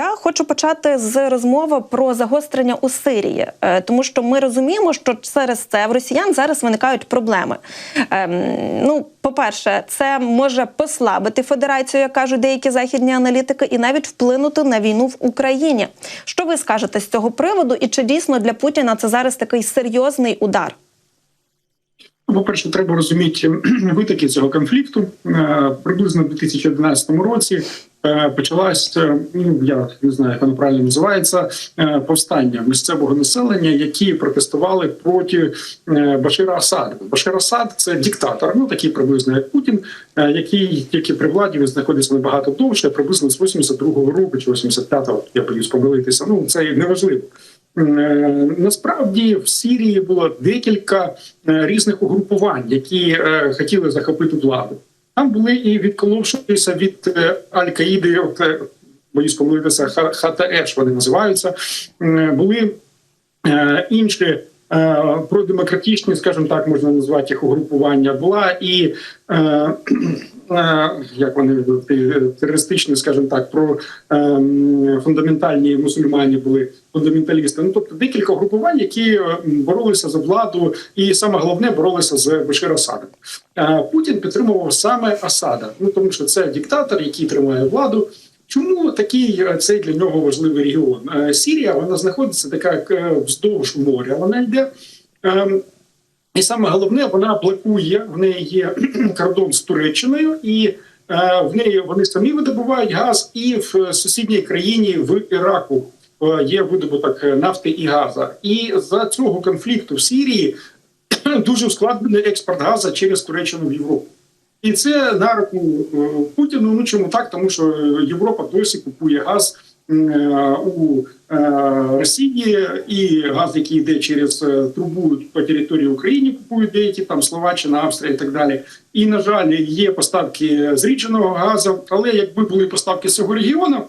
Я хочу почати з розмови про загострення у Сирії, е, тому що ми розуміємо, що через це в росіян зараз виникають проблеми. Ем, Ну, по-перше, це може послабити федерацію, як кажуть деякі західні аналітики, і навіть вплинути на війну в Україні. Що ви скажете з цього приводу? І чи дійсно для Путіна це зараз такий серйозний удар? Ну, По-перше, треба розуміти витоки цього конфлікту. Е, Приблизно в 2011 році е, почалась, е, ну я не знаю, як воно правильно називається, повстання місцевого населення, які протестували проти Башира Асада. Башир Асад це диктатор, ну такий приблизно як Путін, який тільки при владі він знаходиться набагато довше, приблизно з 82-го року чи 85-го, я боюсь помилитися. Ну це неважливо. Е, Насправді в Сирії було декілька е, різних угрупувань, які е, хотіли захопити владу. Там були і відколовшися від Аль-Каїди, боюсь помилитися, Ха- Хатаеш вони називаються. Були інші продемократичні, скажімо так, можна назвати їх угрупування. Була і е, е, як вони е, терористичні, скажімо так, про е, фундаментальні мусульмані були фундаменталісти. Ну тобто декілька групувань, які е, боролися за владу, і саме головне боролися з Башир Асадом. Е, Путін підтримував саме Асада, ну тому що це диктатор, який тримає владу. Чому такий е, цей для нього важливий регіон? Е, Сірія вона знаходиться така е, вздовж моря. Вона йде. Ем, і саме головне, вона блокує в неї є кордон з Туреччиною, і в неї вони самі видобувають газ, і в сусідній країні в Іраку є видобуток нафти і газу. І за цього конфлікту в Сирії дуже ускладнений експорт газу через Туреччину в Європу. І це на руку е, Путіну. Ну чому так? Тому що Європа досі купує газ е, у е, Росії, і газ, який йде через трубу по території України, купують деякі там Словаччина, Австрія і так далі. І на жаль, є поставки зрідженого газу. Але якби були поставки з цього регіону.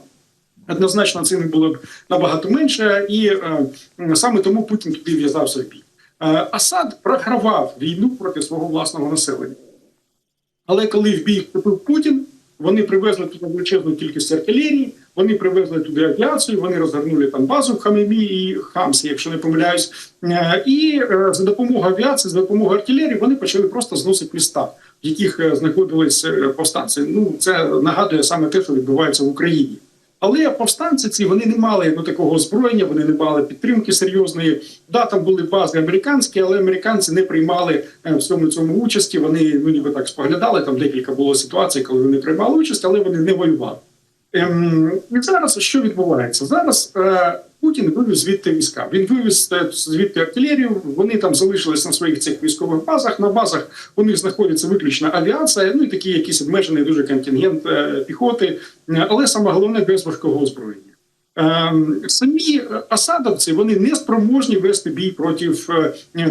Однозначно ціни було б набагато менше, і саме тому Путін туди в'язався в бій. Асад програвав війну проти свого власного населення. Але коли в бій вступив Путін, вони привезли туди величезну кількість артилерії, вони привезли туди авіацію, вони розгорнули там базу в Хамемі і Хамсі, якщо не помиляюсь. Е, І е, за допомогою авіації, за допомогою артилерії, вони почали просто зносити міста, в яких е, знаходились повстанці. Ну це нагадує саме те, що відбувається в Україні. Але повстанці ці вони не мали ну, такого озброєння, вони не мали підтримки серйозної. Да, там були бази американські, але американці не приймали е, в цьому цьому участі. Вони ну ніби так споглядали. Там декілька було ситуацій, коли вони приймали участь, але вони не воювали. Ем, і зараз що відбувається? Зараз е, Путін вивіз звідти війська. Він вивіз е, звідти артилерію. Вони там залишились на своїх цих військових базах. На базах у них знаходиться виключно авіація, ну і такий якийсь обмежений дуже контингент е, піхоти, Е, але саме головне без важкого озброєння. Ем, Самі асадовці вони не спроможні вести бій проти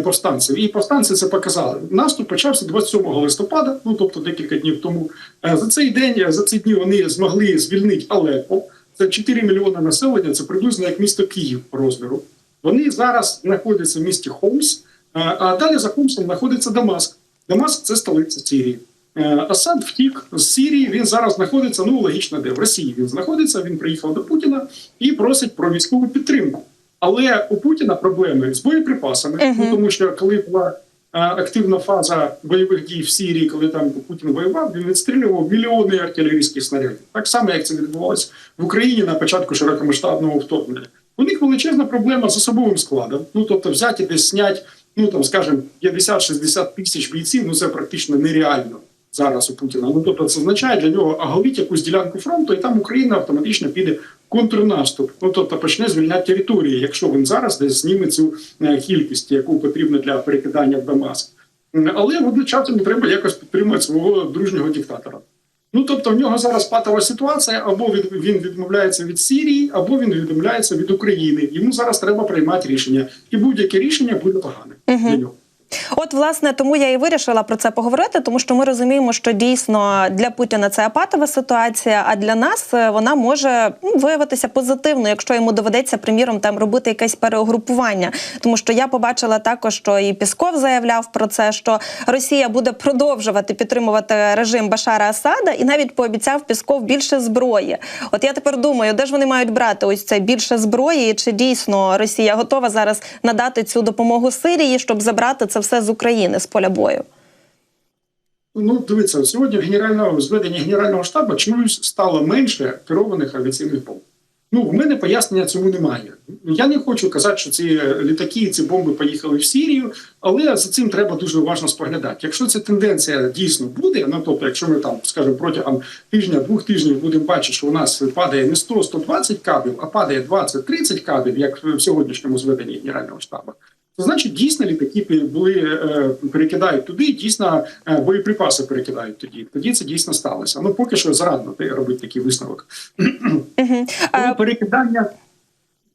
повстанців, і повстанці це показали. Наступ почався 27 листопада, ну тобто декілька днів тому. За цей день, за ці дні вони змогли звільнити Алеппо. Це 4 мільйони населення. Це приблизно як місто Київ по розміру. Вони зараз знаходяться в місті Хомс, е, а далі за Хомсом знаходиться Дамаск. Дамаск це столиця Сирії. Е, Асад втік з Сирії. Він зараз знаходиться. Ну логічно, де в Росії він знаходиться. Він приїхав до Путіна і просить про військову підтримку. Але у Путіна проблеми з боєприпасами, Мгм. ну тому що коли була активна фаза бойових дій в Сирії, коли там Путін воював, він відстрілював мільйони артилерійських снарядів. Так само, як це відбувалося в Україні на початку широкомасштабного вторгнення. У них величезна проблема з особовим складом. Ну тобто, взяти десь снять, ну там скажімо, 50-60 тисяч бійців. Ну це практично нереально зараз у Путіна. Ну тобто, це означає для нього оголіть якусь ділянку фронту, і там Україна автоматично піде контрнаступ. Ну тобто почне звільняти території, якщо він зараз десь зніме цю е, кількість, яку потрібно для перекидання в Дамаск. Але водночас йому треба якось підтримувати свого дружнього диктатора. Ну тобто, в нього зараз патова ситуація, або він відмовляється від Сирії, або він відмовляється від України. Йому зараз треба приймати рішення, і будь-яке рішення буде погане для нього. От, власне, тому я і вирішила про це поговорити, тому що ми розуміємо, що дійсно для Путіна це апатова ситуація, а для нас е, вона може ну, виявитися позитивно, якщо йому доведеться, приміром, там робити якесь переугрупування. Тому що я побачила також, що і Пісков заявляв про це, що Росія буде продовжувати підтримувати режим Башара Асада, і навіть пообіцяв Пісков більше зброї. От я тепер думаю, де ж вони мають брати ось це більше зброї, чи дійсно Росія готова зараз надати цю допомогу Сирії, щоб забрати це все з України з поля бою? Ну, дивіться, сьогодні в генерального зведення генерального штабу чомусь стало менше керованих авіаційних бомб. Ну, в мене пояснення цьому немає. Я не хочу казати, що ці літаки, ці бомби поїхали в Сірію, але за цим треба дуже уважно споглядати. Якщо ця тенденція дійсно буде, ну тобто, якщо ми там, скажімо, протягом тижня-двох тижнів будемо бачити, що у нас падає не 100-120 кабів, а падає 20-30 кабів, як в сьогоднішньому зведенні генерального штабу, то значить дійсно літаки були е, перекидають туди, дійсно е, боєприпаси перекидають тоді. Тоді це дійсно сталося. Ну поки що зарадно робити такий висновок. Тому перекидання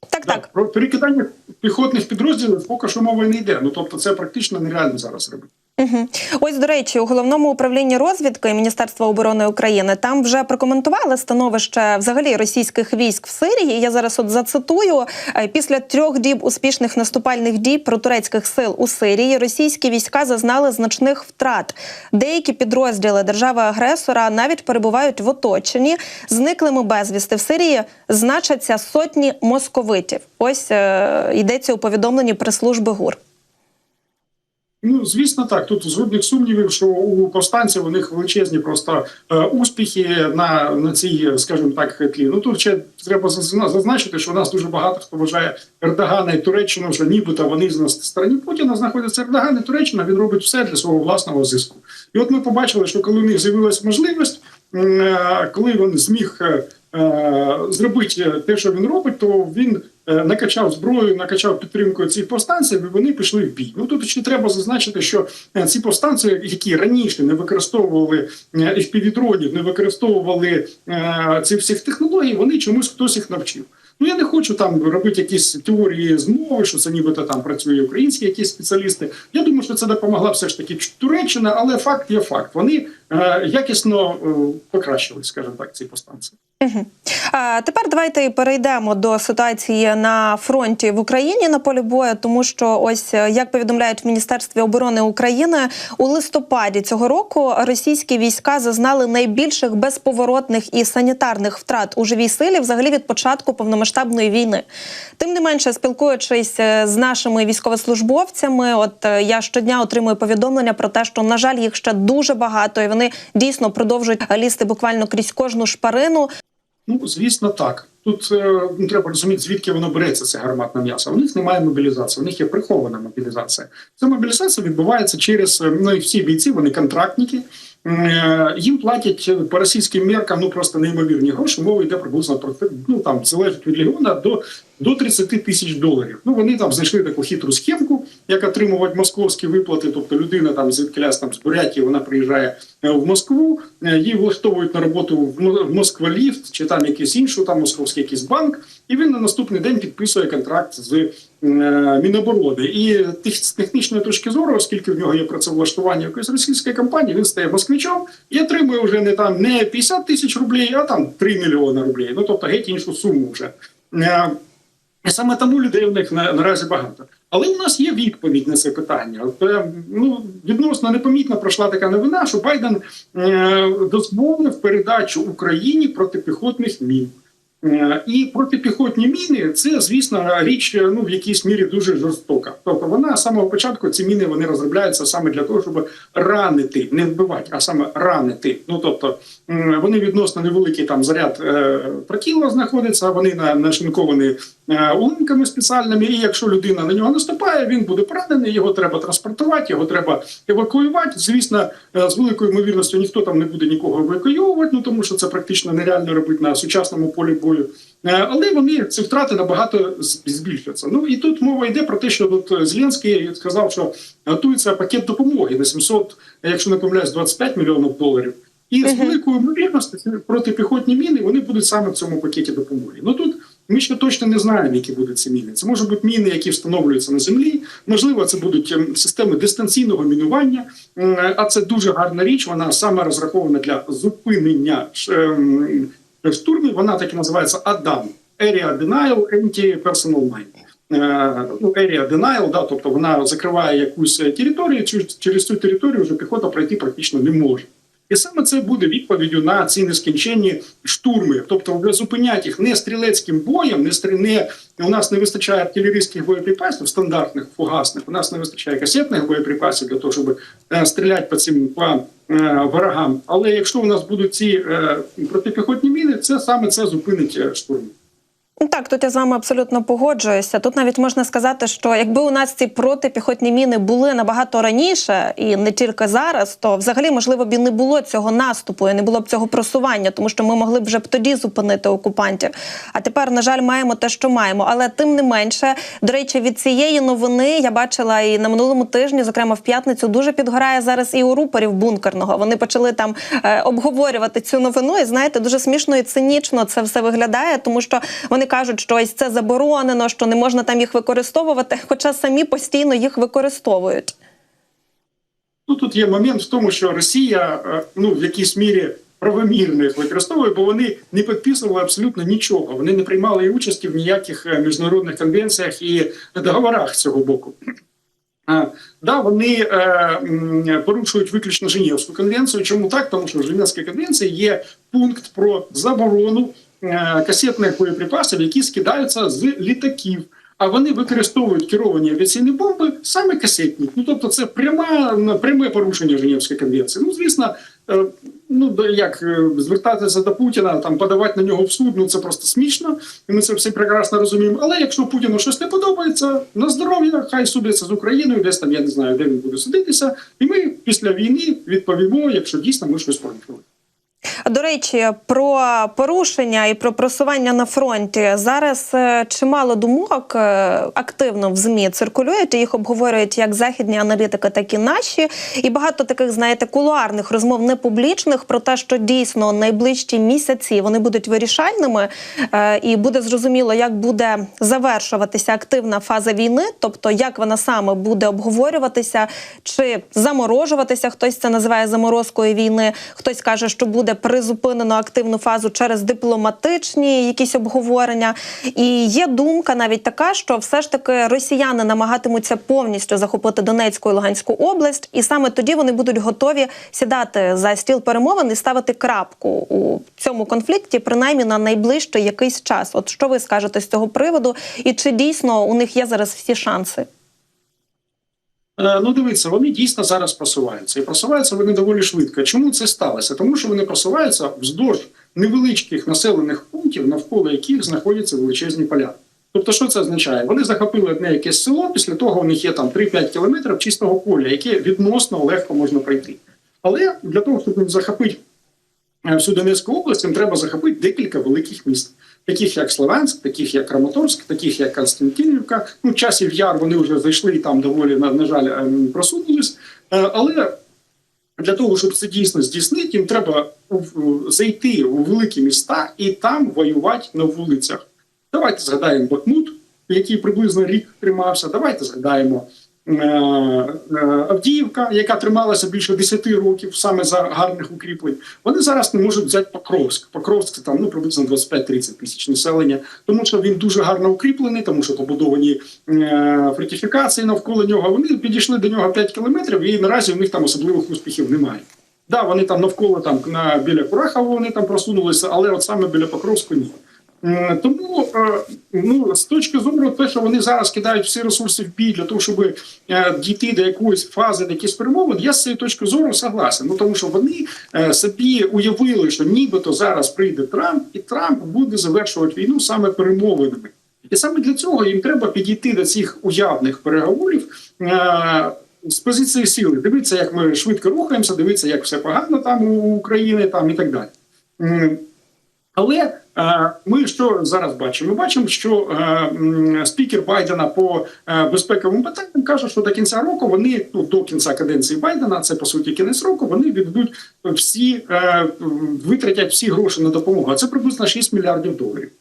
Так, так. про перекидання піхотних підрозділів поки що мова не йде. Ну тобто, це практично нереально зараз робити. Угу. Ось до речі, у головному управлінні розвідки Міністерства оборони України там вже прокоментували становище взагалі російських військ в Сирії. Я зараз от зацитую Е, після трьох діб успішних наступальних дій протурецьких сил у Сирії російські війська зазнали значних втрат. Деякі підрозділи держави-агресора навіть перебувають в оточенні. Зниклими безвісти в Сирії значаться сотні московитів. Ось е, йдеться у повідомленні прес-служби ГУР. Ну, звісно, так. Тут жодних сумнівів, що у повстанців у них величезні просто е, успіхи на на цій, скажімо так, тлі. Ну тут ще треба зазначити, що у нас дуже багато хто вважає Ердогана і Туреччину, що нібито вони на стороні Путіна знаходяться Ердоган і Туреччина. Він робить все для свого власного зиску. І от ми побачили, що коли у них з'явилася можливість, е, коли він зміг. Е, Зробити те, що він робить, то він накачав зброю, накачав підтримкою цих повстанців, і вони пішли в бій. Ну тут ще треба зазначити, що ці повстанці, які раніше не використовували FPV-дронів, не використовували цих всіх технологій, вони чомусь хтось їх навчив. Ну я не хочу там робити якісь теорії змови, що це нібито там працює українські якісь спеціалісти. Я думаю, що це допомогла все ж таки Туреччина, але факт є факт. Вони е, якісно е, покращили, скажімо так, ці повстанці. Угу. А тепер давайте перейдемо до ситуації на фронті в Україні на полі бою, тому що ось як повідомляють в Міністерстві оборони України у листопаді цього року російські війська зазнали найбільших безповоротних і санітарних втрат у живій силі взагалі від початку повномасштабної війни. Тим не менше, спілкуючись з нашими військовослужбовцями, от я щодня отримую повідомлення про те, що на жаль їх ще дуже багато, і вони дійсно продовжують лізти буквально крізь кожну шпарину. Ну, звісно, так. Тут е, ну, треба розуміти, звідки воно береться, це гарматне м'ясо. У них немає мобілізації, у них є прихована мобілізація. Ця мобілізація відбувається через ну і всі бійці, вони контрактники. Е, їм платять по російським меркам ну просто неймовірні гроші. Мова йде приблизно про ну там залежить від легіона до до 30 тисяч доларів. Ну вони там знайшли таку хитру схемку, як отримувати московські виплати. Тобто людина там звідкиляс там з Бурятії, вона приїжджає е, в Москву, її влаштовують на роботу в Москваліфт чи там якийсь інший, там московський якийсь банк, і він на наступний день підписує контракт з Міноборони. І з технічної точки зору, оскільки в нього є працевлаштування якоїсь російської компанії, він стає москвичом і отримує вже не там не 50 тисяч рублей, а там 3 мільйони рублей. Ну тобто геть іншу суму вже. І саме тому людей в них на, наразі багато. Але у нас є відповідь на це питання. От, ну, відносно непомітно пройшла така новина, що Байден е, дозволив передачу Україні протипіхотних мін. Е, і протипіхотні міни це, звісно, річ ну в якійсь мірі дуже жорстока. Тобто вона з самого початку ці міни вони розробляються саме для того, щоб ранити, не вбивати, а саме ранити. Ну тобто вони відносно невеликий там заряд е, тротіла знаходиться, вони на нашинковані е, уламками спеціальними. І якщо людина на нього наступає, він буде поранений. Його треба транспортувати, його треба евакуювати. Звісно, е, з великою ймовірністю ніхто там не буде нікого евакуювати, ну тому що це практично нереально робити на сучасному полі бою. Е, але вони ці втрати набагато збільшаться. Ну і тут мова йде про те, що тут Зеленський сказав, що готується пакет допомоги на 700, якщо не помиляюсь, 25 мільйонів доларів. І з великою ймовірністю протипіхотні міни вони будуть саме в цьому пакеті допомоги. Ну тут Ми ще точно не знаємо, які будуть ці міни. Це можуть бути міни, які встановлюються на землі. Можливо, це будуть ем, системи дистанційного мінування. А це дуже гарна річ. Вона саме розрахована для зупинення ш- ем, штурмів. Вона так і називається АДАМ Area Denial Anti-Personal Mine. Е, Ну, area denial, да, тобто вона закриває якусь е, територію, через цю територію вже піхота пройти практично не може. І саме це буде відповіддю на ці нескінченні штурми. Тобто вже зупиняти їх не стрілецьким боєм, не стрі... не у нас не вистачає артилерійських боєприпасів, стандартних фугасних. У нас не вистачає касетних боєприпасів для того, щоб е, стріляти по цим по е, ворогам. Але якщо у нас будуть ці е, протипіхотні міни, це саме це зупинить штурми. Ну, Так, тут я з вами абсолютно погоджуюся. Тут навіть можна сказати, що якби у нас ці протипіхотні міни були набагато раніше і не тільки зараз, то взагалі можливо б і не було цього наступу, і не було б цього просування, тому що ми могли б вже б тоді зупинити окупантів. А тепер, на жаль, маємо те, що маємо. Але тим не менше, до речі, від цієї новини я бачила і на минулому тижні, зокрема в п'ятницю, дуже підгорає зараз і у рупорів бункерного. Вони почали там е, обговорювати цю новину. І знаєте, дуже смішно і цинічно це все виглядає, тому що вони кажуть, що ось це заборонено, що не можна там їх використовувати, хоча самі постійно їх використовують. Ну тут є момент в тому, що Росія е, ну в якійсь мірі правомірно їх використовує, бо вони не підписували абсолютно нічого. Вони не приймали участі в ніяких е, міжнародних конвенціях і договорах цього боку. Да, вони е, порушують виключно Женевську конвенцію. Чому так? Тому що в Женевській конвенції є пункт про заборону касетних боєприпасів, які скидаються з літаків. А вони використовують керовані авіаційні бомби саме касетні. Ну тобто, це пряма пряме порушення Женевської конвенції. Ну звісно, е, ну як е, звертатися до Путіна, там подавати на нього в суд, ну це просто смішно, і ми це всі прекрасно розуміємо. Але якщо Путіну щось не подобається, на здоров'я, хай судиться з Україною, десь там я не знаю, де він буде судитися, і ми після війни відповімо, якщо дійсно ми щось порушили. До речі, про порушення і про просування на фронті зараз е, чимало думок е, активно в змі циркулюють. Їх обговорюють як західні аналітики, так і наші. І багато таких, знаєте, кулуарних розмов непублічних про те, що дійсно найближчі місяці вони будуть вирішальними, е, і буде зрозуміло, як буде завершуватися активна фаза війни, тобто як вона саме буде обговорюватися чи заморожуватися. Хтось це називає заморозкою війни, хтось каже, що буде призупинено активну фазу через дипломатичні якісь обговорення. І є думка навіть така, що все ж таки росіяни намагатимуться повністю захопити Донецьку і Луганську область, і саме тоді вони будуть готові сідати за стіл перемовин і ставити крапку у цьому конфлікті, принаймні на найближчий якийсь час. От що ви скажете з цього приводу, і чи дійсно у них є зараз всі шанси? Е, Ну, дивіться, вони дійсно зараз просуваються, і просуваються вони доволі швидко. Чому це сталося? Тому що вони просуваються вздовж невеличких населених пунктів, навколо яких знаходяться величезні поля. Тобто, що це означає? Вони захопили одне якесь село. Після того у них є там 3-5 кілометрів чистого поля, яке відносно легко можна пройти. Але для того, щоб захопити е, всю Донецьку область, їм треба захопити декілька великих міст, таких як Слов'янськ, таких як Краматорськ, таких як Константинівка. Ну, часів яр вони вже зайшли і там доволі на, жаль ем, просунулись. Е, Але для того, щоб це дійсно здійснити, їм треба зайти у великі міста і там воювати на вулицях. Давайте згадаємо Бахмут, який приблизно рік тримався. Давайте згадаємо Авдіївка, яка трималася більше 10 років саме за гарних укріплень. Вони зараз не можуть взяти Покровськ. Покровськ там ну приблизно 25-30 тисяч населення, тому що він дуже гарно укріплений, тому що побудовані е, фортифікації навколо нього. Вони підійшли до нього 5 кілометрів, і наразі в них там особливих успіхів немає. Да, вони там навколо там біля Курахова вони там просунулися, але от саме біля Покровську ні. М, Тому е, ну з точки зору, те, що вони зараз кидають всі ресурси в бій для того, щоб е, дійти до якоїсь фази, до якихось перемовин, я з цієї точки зору согласен. Ну тому що вони е, собі уявили, що нібито зараз прийде Трамп, і Трамп буде завершувати війну саме перемовинами. І саме для цього їм треба підійти до цих уявних переговорів. е, з позиції сили дивитися, як ми швидко рухаємося, дивитися, як все погано там у України, там і так далі. Але е, ми що зараз бачимо? Ми бачимо, що е, спікер Байдена по е, безпековим питанням каже, що до кінця року вони ну до кінця каденції Байдена, це по суті кінець року. Вони віддадуть всі витратять всі гроші на допомогу. А це приблизно 6 мільярдів доларів.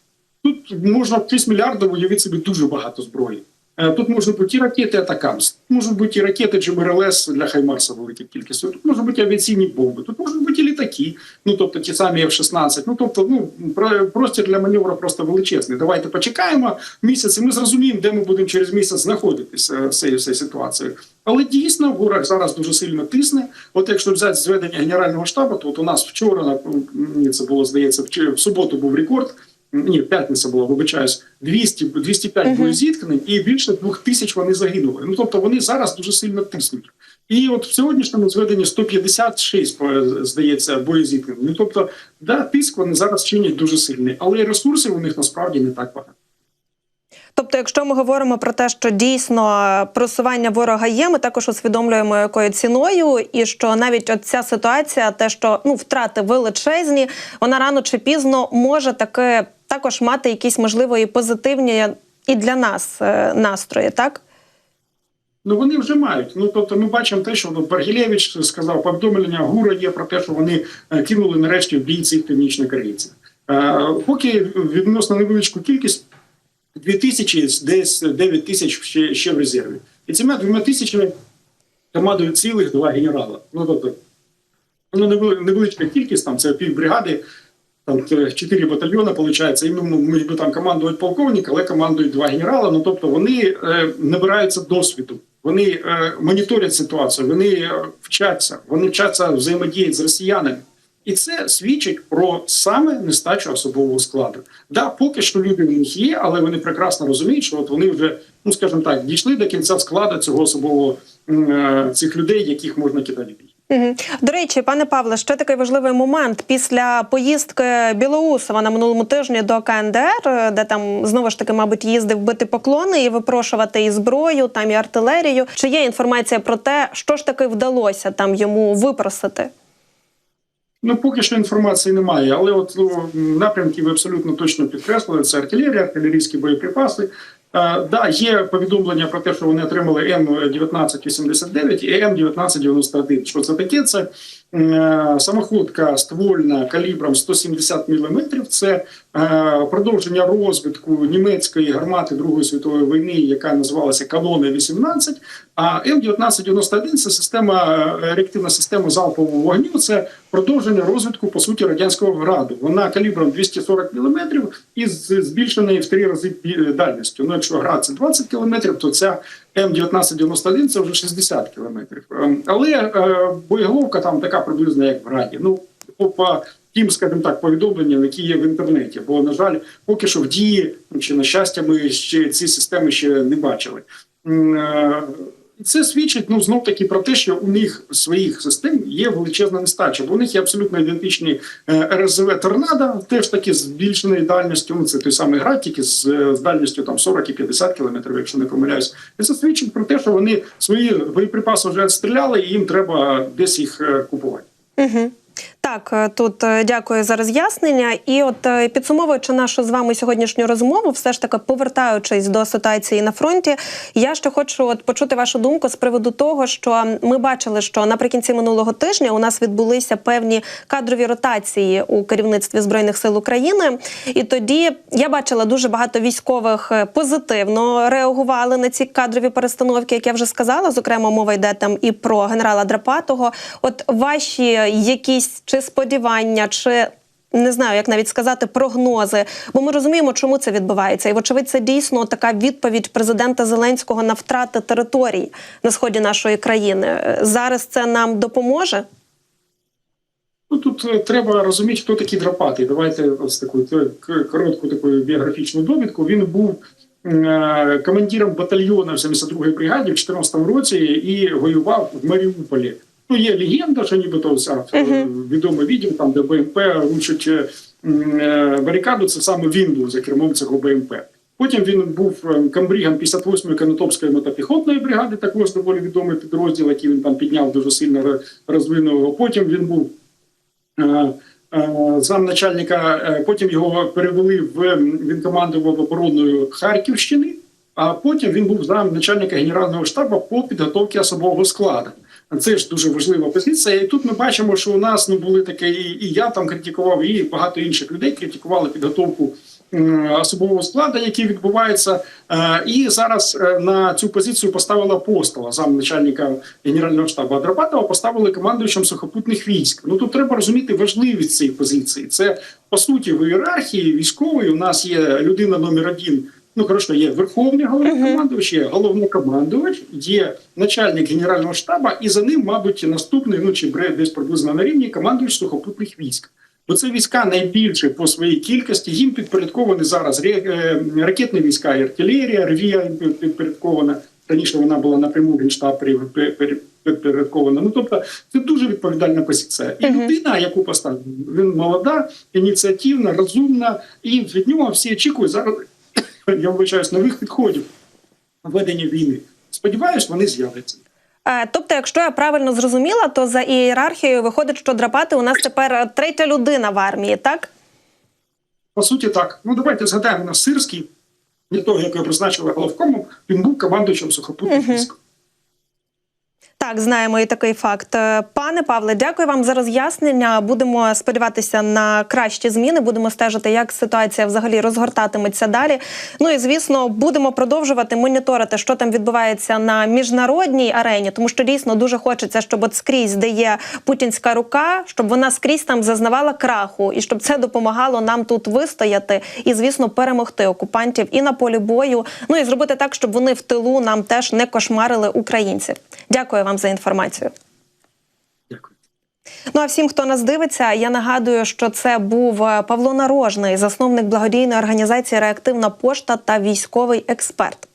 Тут можна в 6 мільярдів уявити собі дуже багато зброї. Е, Тут можуть бути і ракети Атакамс, можуть бути і ракети ЧБРЛС для Хаймарса велика кількість. Тут можуть бути авіаційні бомби, тут можуть бути і літаки, ну тобто ті самі F-16. Ну тобто, ну про- простір для маневру просто величезний. Давайте почекаємо місяць, і ми зрозуміємо, де ми будемо через місяць знаходитися з цією ситуацією. Але дійсно ворог зараз дуже сильно тисне. От якщо взяти зведення генерального штабу, то от у нас вчора на це було здається, в суботу був рекорд. Ні, п'ятниця була, вибачаюсь, 200, 205 Мгм. боєзіткнень, і більше двох тисяч вони загинули. Ну тобто вони зараз дуже сильно тиснуть. І от в сьогоднішньому зведенні 156, по- здається, боєзіткнень. Ну тобто, да, тиск вони зараз чинять дуже сильний, але ресурсів у них насправді не так багато. Тобто, якщо ми говоримо про те, що дійсно просування ворога є, ми також усвідомлюємо якою ціною, і що навіть от ця ситуація, те, що ну втрати величезні, вона рано чи пізно може таки також мати якісь можливо і позитивні і для нас е, настрої, так? Ну вони вже мають. Ну тобто, ми бачимо те, що ну, Баргілєвич сказав, повідомлення ГУРа є про те, що вони е, кинули нарешті в бій цих північнокорейців. Е, Поки відносно невеличку кількість 2 тисячі, десь 9 тисяч ще, ще в резерві. І цими двома тисячами командують цілих два генерала. Ну тобто, ну невеличка кількість, там це півбригади, там це чотири батальйони, виходить, і ну, ми би там командують полковник, але командують два генерала. Ну тобто вони е, набираються досвіду, вони е, моніторять ситуацію, вони е, вчаться, вони вчаться взаємодіяти з росіянами. І це свідчить про саме нестачу особового складу. Да, поки що люди в них є, але вони прекрасно розуміють, що от вони вже, ну скажімо так, дійшли до кінця складу цього особового е, цих людей, яких можна кидати бій. До речі, пане Павле, ще такий важливий момент після поїздки Білоусова на минулому тижні до КНДР, де там знову ж таки, мабуть, їздив бити поклони і випрошувати і зброю, там і артилерію. Чи є інформація про те, що ж таки вдалося там йому випросити? Ну, поки що інформації немає, але от ну, напрямки ви абсолютно точно підкреслили. Це артилерія, артилерійські боєприпаси. Е, да, є повідомлення про те, що вони отримали М1989 і М1991. Що це таке? Це е, самоходка ствольна калібром 170 мм. Це продовження розвитку німецької гармати Другої світової війни, яка називалася Канони 18 А М1991 це система е, реактивна система залпового вогню. Це продовження розвитку по суті радянського граду. Вона калібром 240 мм і з- збільшеної в три рази пі- дальністю. Ну, якщо град це 20 км, то ця М1991 це вже 60 км. Але е, боєголовка там така приблизно, як в граді. Ну по, тим, скажімо так, повідомленням, які є в інтернеті. Бо, на жаль, поки що в дії чи на щастя, ми ще ці системи ще не бачили. Е, Це свідчить ну знов таки про те, що у них своїх систем є величезна нестача, бо у них є абсолютно ідентичні е, РСЗВ торнадо, теж таки з збільшеною дальністю. Ну це той самий град, тільки з, е, з дальністю там 40 і 50 кілометрів, якщо не помиляюсь. І це свідчить про те, що вони свої боєприпаси вже відстріляли, і їм треба десь їх купувати. Угу. Так, е, тут е, дякую за роз'яснення. І от е, підсумовуючи нашу з вами сьогоднішню розмову, все ж таки повертаючись до ситуації на фронті, я ще хочу от почути вашу думку з приводу того, що ми бачили, що наприкінці минулого тижня у нас відбулися певні кадрові ротації у керівництві збройних сил України. І тоді я бачила дуже багато військових позитивно реагували на ці кадрові перестановки, як я вже сказала. Зокрема, мова йде там і про генерала Драпатого. От ваші якісь чи сподівання, чи не знаю, як навіть сказати, прогнози, бо ми розуміємо, чому це відбувається, і вочевидь, це дійсно така відповідь президента Зеленського на втрати територій на сході нашої країни. Зараз це нам допоможе. Ну тут е, треба розуміти, хто такий Драпатий. Давайте ось таку е, коротку таку біографічну довідку. Він був е, командиром батальйону в 72-й бригаді в 14 році і воював в Маріуполі. Ну, є легенда, що нібито вся е, відомий відео, там де БМП рушить е, е, барикаду. Це саме він був за кермом цього БМП. Потім він був комбрігом 58-ї Конотопської мотопіхотної бригади, також доволі відомий підрозділ, який він там підняв дуже сильно ро- розвинув його. Потім він був замначальника, потім його перевели в він командував обороною Харківщини, а потім він був замначальника генерального штабу по підготовці особового складу. Це ж дуже важлива позиція. І тут ми бачимо, що у нас ну були таке, і, я там критикував, і багато інших людей критикували підготовку особового складу, який відбувається. Е, І зараз е, на цю позицію поставила апостола, замначальника генерального штабу Адрабатова, поставили командуючим сухопутних військ. Ну тут треба розуміти важливість цієї позиції. Це по суті в ієрархії військової. У нас є людина номер один. Ну, хорошо, є верховний головнокомандувач, є головнокомандувач, є начальник генерального штабу, і за ним, мабуть, наступний, ну чи бре- десь приблизно на рівні командувач сухопутних військ. Бо це війська найбільше по своїй кількості. Їм підпорядковані зараз е, ракетні війська і артилерія, під- підпорядкована. Раніше вона була напряму генштаб підпорядкована. Ну тобто це дуже відповідальна позиція. І людина, яку поставили, він молода, ініціативна, розумна, і від нього всі очікують зараз. Я вважаю, нових підходів ведення війни. Сподіваюсь, вони з'являться. Е, Тобто, якщо я правильно зрозуміла, то за ієрархією виходить, що драпати у нас тепер третя людина в армії, так? По суті, так. Ну давайте згадаємо на Сирський, для того, як його призначили головкомом, він був командуючим сухопутних військ. Так, знаємо і такий факт. Е, Пане Павле, дякую вам за роз'яснення. Будемо сподіватися на кращі зміни. Будемо стежити, як ситуація взагалі розгортатиметься далі. Ну і звісно, будемо продовжувати моніторити, що там відбувається на міжнародній арені, тому що дійсно дуже хочеться, щоб от скрізь, де є путінська рука, щоб вона скрізь там зазнавала краху, і щоб це допомагало нам тут вистояти і, звісно, перемогти окупантів і на полі бою. Ну і зробити так, щоб вони в тилу нам теж не кошмарили українців. Дякую вам за інформацію. Дякую. Ну а всім, хто нас дивиться, я нагадую, що це був е, Павло Нарожний, засновник благодійної організації Реактивна пошта та військовий експерт.